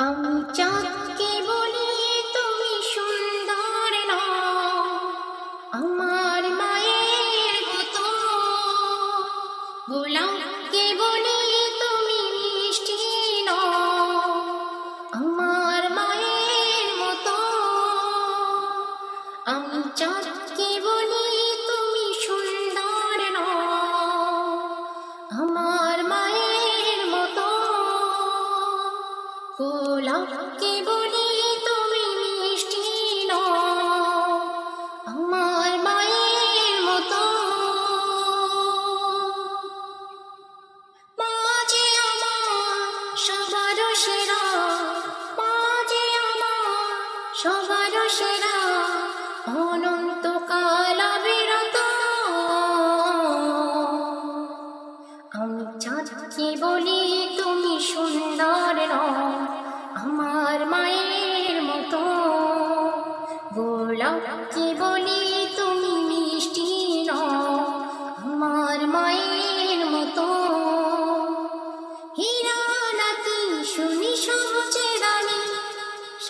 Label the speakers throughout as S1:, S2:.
S1: আমি চাঁদকে গোলাপকে কে তুমি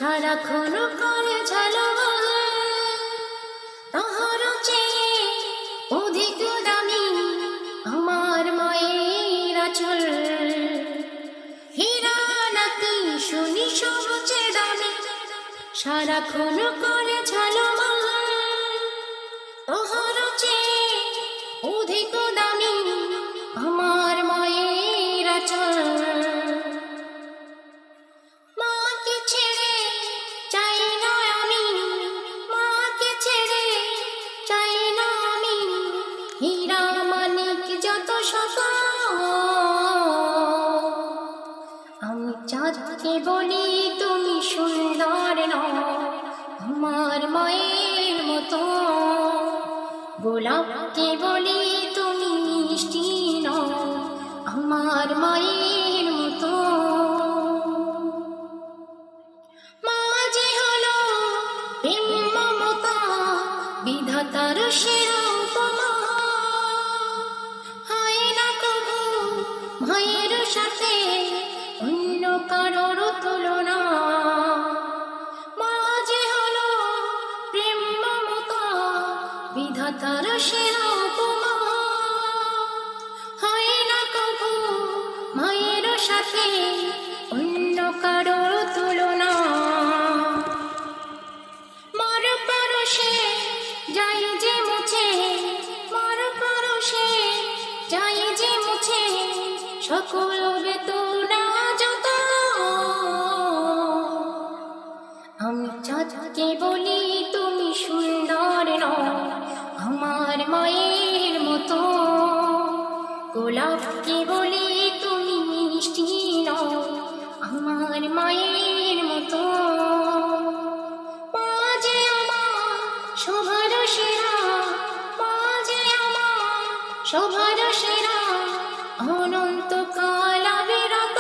S1: সারাক্ষণ করে ঝালবা তাহার চেয়ে অধিক দামি আমার মায়ের আচল। হীরা নাকি শুনি সবচেয়ে দামি সারাক্ষণ করে ঝালমা তাহার চেয়ে অধিক দামি যত শত আমি চাঁদকে বলি, তুমি সুন্দর আমার মায়ের মতো। গোলাপকে বলি, তুমি মিষ্টি আমার মায়ের মতো। মাঝে হলো বিধাতার সেরা ভাইয়ের সাথে অন্য কারোর তুলনা। মাঝে হলো প্রেম মমতা, বিধাতার সেরা উপমা। হয় না কবু মায়ের সাথে সকল বেতুনা যত আমি চাঁদকে বলি, তুমি সুন্দর নও আমার মায়ের মতো। গোলাপকে বলি, তুমি মিষ্টি নও আমার মায়ের মতো। মাঝে আমার সবার সেরা, মাঝে আমার সবার সেরা। অনন্তকাল বিরত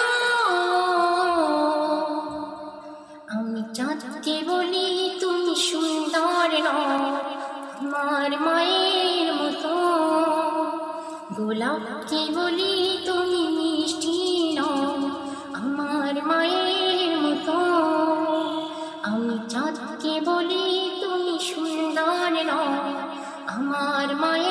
S1: আমি চাঁদকে বলি, তুমি সুন্দর আমার মায়ের মতো। গোলাপকে বলি, তুমি মিষ্টি আমার মায়ের মতো। আমি চাঁদকে বলি, তুমি সুন্দর আমার মায়ের